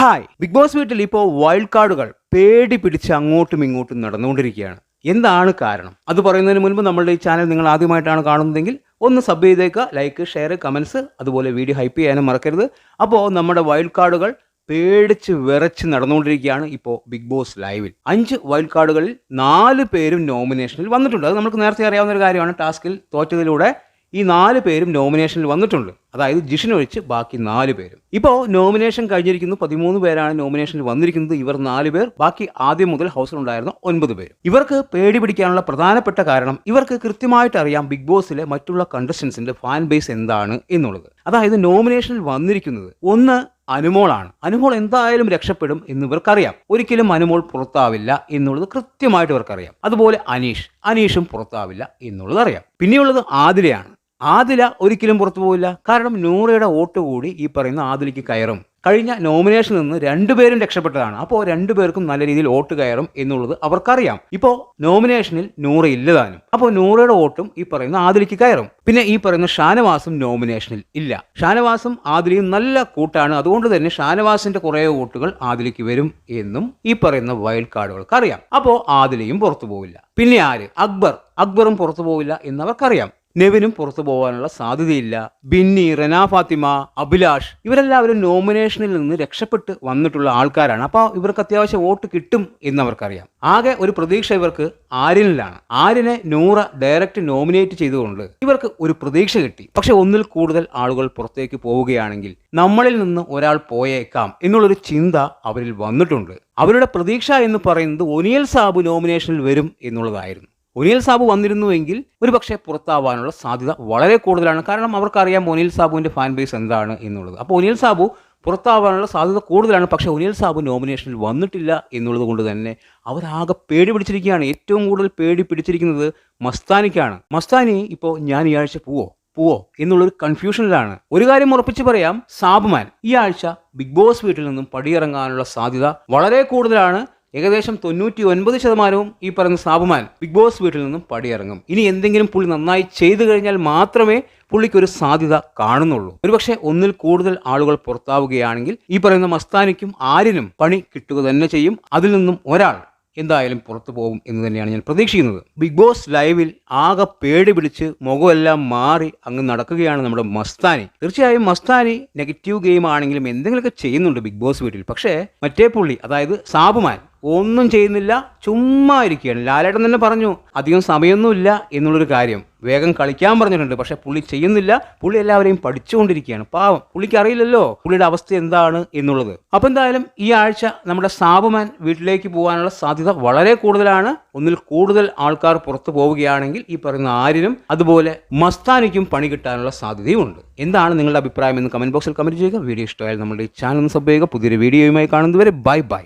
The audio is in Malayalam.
ഹായ്. ബിഗ് ബോസ് വീട്ടിൽ ഇപ്പോൾ വൈൽഡ് കാർഡുകൾ പേടി പിടിച്ച് അങ്ങോട്ടും ഇങ്ങോട്ടും നടന്നുകൊണ്ടിരിക്കുകയാണ്. എന്താണ് കാരണം? അത് പറയുന്നതിന് മുൻപ് നമ്മളുടെ ഈ ചാനൽ നിങ്ങൾ ആദ്യമായിട്ടാണ് കാണുന്നതെങ്കിൽ ഒന്ന് സബ് ചെയ്തേക്കുക. Like share comments. അതുപോലെ വീഡിയോ ഹൈപ്പ് ചെയ്യാനും മറക്കരുത്. അപ്പോൾ നമ്മുടെ വൈൽഡ് കാർഡുകൾ പേടിച്ച് വിറച്ച് നടന്നുകൊണ്ടിരിക്കുകയാണ് ഇപ്പോൾ ബിഗ് ബോസ് ലൈവിൽ. അഞ്ച് വൈൽഡ് കാർഡുകളിൽ നാല് പേരും നോമിനേഷനിൽ വന്നിട്ടുണ്ട്. അത് നമുക്ക് നേരത്തെ അറിയാവുന്ന ഒരു കാര്യമാണ്. ടാസ്കിൽ തോറ്റതിലൂടെ ഈ നാല് പേരും നോമിനേഷനിൽ വന്നിട്ടുണ്ട്. അതായത് ജിഷിൻ ഒഴിച്ച് ബാക്കി നാല് പേരും. ഇപ്പോൾ നോമിനേഷൻ കഴിഞ്ഞിരിക്കുന്നു. പതിമൂന്ന് പേരാണ് നോമിനേഷനിൽ വന്നിരിക്കുന്നത്. ഇവർ നാല് പേർ. ബാക്കി ആദ്യം മുതൽ ഹൗസിൽ ഉണ്ടായിരുന്ന ഒൻപത് പേർ ഇവർക്ക് പേടി പിടിക്കാനുള്ള പ്രധാനപ്പെട്ട കാരണം ഇവർക്ക് കൃത്യമായിട്ട് അറിയാം ബിഗ് ബോസിലെ മറ്റുള്ള കണ്ടസ്റ്റൻസിന്റെ ഫാൻ ബേസ് എന്താണ് എന്നുള്ളത്. അതായത് നോമിനേഷനിൽ വന്നിരിക്കുന്നത് ഒന്ന് അനുമോളാണ്. അനുമോൾ എന്തായാലും രക്ഷപ്പെടും എന്ന് ഇവർക്കറിയാം. ഒരിക്കലും അനുമോൾ പുറത്താവില്ല എന്നുള്ളത് കൃത്യമായിട്ട് ഇവർക്കറിയാം. അതുപോലെ അനീഷ്. അനീഷും പുറത്താവില്ല എന്നുള്ളത് അറിയാം. പിന്നെയുള്ളത് ആതിരയാണ്. ആദില ഒരിക്കലും പുറത്തു പോവില്ല. കാരണം നൂറയുടെ വോട്ട് കൂടി ഈ പറയുന്ന ആദിലയ്ക്ക് കയറും. കഴിഞ്ഞ നോമിനേഷനിൽ നിന്ന് രണ്ടുപേരും രക്ഷപ്പെട്ടതാണ്. അപ്പോൾ രണ്ടുപേർക്കും നല്ല രീതിയിൽ വോട്ട് കയറും എന്നുള്ളത് അവർക്കറിയാം. ഇപ്പോൾ നോമിനേഷനിൽ നൂറ ഇല്ലതാനും. അപ്പോൾ നൂറയുടെ വോട്ടും ഈ പറയുന്ന ആദിലിക്ക് കയറും. പിന്നെ ഈ പറയുന്ന ഷാനവാസും നോമിനേഷനിൽ ഇല്ല. ഷാനവാസും ആദിലിയും നല്ല കൂട്ടാണ്. അതുകൊണ്ട് തന്നെ ഷാനവാസിന്റെ കുറേ വോട്ടുകൾ ആദിലിക്ക് വരും എന്നും ഈ പറയുന്ന വൈൽഡ് കാർഡുകൾക്ക് അറിയാം അപ്പോൾ ആദിലയും പുറത്തു പോവില്ല. പിന്നെ ആര്? അക്ബർ. അക്ബറും പുറത്തു പോവില്ല എന്നവർക്കറിയാം. നെവിനും പുറത്തു പോകാനുള്ള സാധ്യതയില്ല. ബിന്നി റെന ഫാത്തിമ അഭിലാഷ് ഇവരെല്ലാവരും നോമിനേഷനിൽ നിന്ന് രക്ഷപ്പെട്ട് വന്നിട്ടുള്ള ആൾക്കാരാണ്. അപ്പോൾ ഇവർക്ക് അത്യാവശ്യം വോട്ട് കിട്ടും എന്ന് എന്നവർക്കറിയാം. ആകെ ഒരു പ്രതീക്ഷ ഇവർക്ക് ആര്യനിലാണ്. ആര്യനെ നൂറ ഡയറക്റ്റ് നോമിനേറ്റ് ചെയ്തുകൊണ്ട് ഇവർക്ക് ഒരു പ്രതീക്ഷ കിട്ടി. പക്ഷെ ഒന്നിൽ കൂടുതൽ ആളുകൾ പുറത്തേക്ക് പോവുകയാണെങ്കിൽ നമ്മളിൽ നിന്ന് ഒരാൾ പോയേക്കാം എന്നുള്ളൊരു ചിന്ത അവരിൽ വന്നിട്ടുണ്ട്. അവരുടെ പ്രതീക്ഷ എന്ന് പറയുന്നത് ഒനിയൽ സാബു നോമിനേഷനിൽ വരും എന്നുള്ളതായിരുന്നു. ഒനിയൽ സാബു വന്നിരുന്നുവെങ്കിൽ ഒരു പക്ഷേ പുറത്താവാനുള്ള സാധ്യത വളരെ കൂടുതലാണ്. കാരണം അവർക്കറിയാം ഒനിയൽ സാബുവിന്റെ ഫാൻ ബേസ് എന്താണ് എന്നുള്ളത്. അപ്പോൾ ഒനിയൽ സാബു പുറത്താവാനുള്ള സാധ്യത കൂടുതലാണ്. പക്ഷേ ഒനിയൽ സാബു നോമിനേഷനിൽ വന്നിട്ടില്ല എന്നുള്ളത് കൊണ്ട് തന്നെ അവരാകെ പേടി പിടിച്ചിരിക്കുകയാണ്. ഏറ്റവും കൂടുതൽ പേടി പിടിച്ചിരിക്കുന്നത് മസ്താനിക്കാണ്. മസ്താനി ഇപ്പോൾ ഞാൻ ഈ ആഴ്ച പോവോ? പോവോ എന്നുള്ളൊരു കൺഫ്യൂഷനിലാണ്. ഒരു കാര്യം ഉറപ്പിച്ച് പറയാം സാബുമാൻ ഈ ആഴ്ച ബിഗ് ബോസ് വീട്ടിൽ നിന്നും പടിയിറങ്ങാനുള്ള സാധ്യത വളരെ കൂടുതലാണ്. ഏകദേശം തൊണ്ണൂറ്റി ഒൻപത് ശതമാനവും ഈ പറയുന്ന സാബുമാൻ ബിഗ് ബോസ് വീട്ടിൽ നിന്നും പടിയിറങ്ങും. ഇനി എന്തെങ്കിലും പുള്ളി നന്നായി ചെയ്തു കഴിഞ്ഞാൽ മാത്രമേ പുള്ളിക്കൊരു സാധ്യത കാണുന്നുള്ളൂ. ഒരുപക്ഷെ ഒന്നിൽ കൂടുതൽ ആളുകൾ പുറത്താവുകയാണെങ്കിൽ ഈ പറയുന്ന മസ്താനിക്കും ആരിനും പണി കിട്ടുക തന്നെ ചെയ്യും. അതിൽ നിന്നും ഒരാൾ എന്തായാലും പുറത്തു പോകും എന്ന് തന്നെയാണ് ഞാൻ പ്രതീക്ഷിക്കുന്നത്. ബിഗ് ബോസ് ലൈവിൽ ആകെ പേടി പിടിച്ച് മുഖമെല്ലാം മാറി അങ്ങ് നടക്കുകയാണ് നമ്മുടെ മസ്താനി. തീർച്ചയായും മസ്താനി നെഗറ്റീവ് ഗെയിം ആണെങ്കിലും എന്തെങ്കിലുമൊക്കെ ചെയ്യുന്നുണ്ട് ബിഗ് ബോസ് വീട്ടിൽ. പക്ഷേ മറ്റേ പുള്ളി അതായത് സാബുമാൻ ഒന്നും ചെയ്യുന്നില്ല ചുമ്മാ ഇരിക്കുകയാണ്. ലാലേട്ടൻ തന്നെ പറഞ്ഞു അധികം സമയമൊന്നുമില്ല എന്നുള്ളൊരു കാര്യം. വേഗം കളിക്കാൻ പറഞ്ഞിട്ടുണ്ട് പക്ഷെ പുള്ളി ചെയ്യുന്നില്ല. പുള്ളി എല്ലാവരെയും പഠിച്ചുകൊണ്ടിരിക്കുകയാണ്. പാവം പുള്ളിക്ക് അറിയില്ലല്ലോ പുള്ളിയുടെ അവസ്ഥ എന്താണ് എന്നുള്ളത്. അപ്പം എന്തായാലും ഈ ആഴ്ച നമ്മുടെ സാബുമാൻ വീട്ടിലേക്ക് പോകാനുള്ള സാധ്യത വളരെ കൂടുതലാണ്. ഒന്നിൽ കൂടുതൽ ആൾക്കാർ പുറത്തു പോവുകയാണെങ്കിൽ ഈ പറയുന്ന ആരിനും അതുപോലെ മസ്താനിക്കും പണി കിട്ടാനുള്ള സാധ്യതയുമുണ്ട്. എന്താണ് നിങ്ങളുടെ അഭിപ്രായം എന്ന് കമന്റ് ബോക്സിൽ കമന്റ് ചെയ്യുക. വീഡിയോ ഇഷ്ടമായാൽ നമ്മുടെ ഈ ചാനൽ സബ് ചെയ്യുക. പുതിയൊരു വീഡിയോയുമായി കാണുന്നതുവരെ ബൈ ബൈ.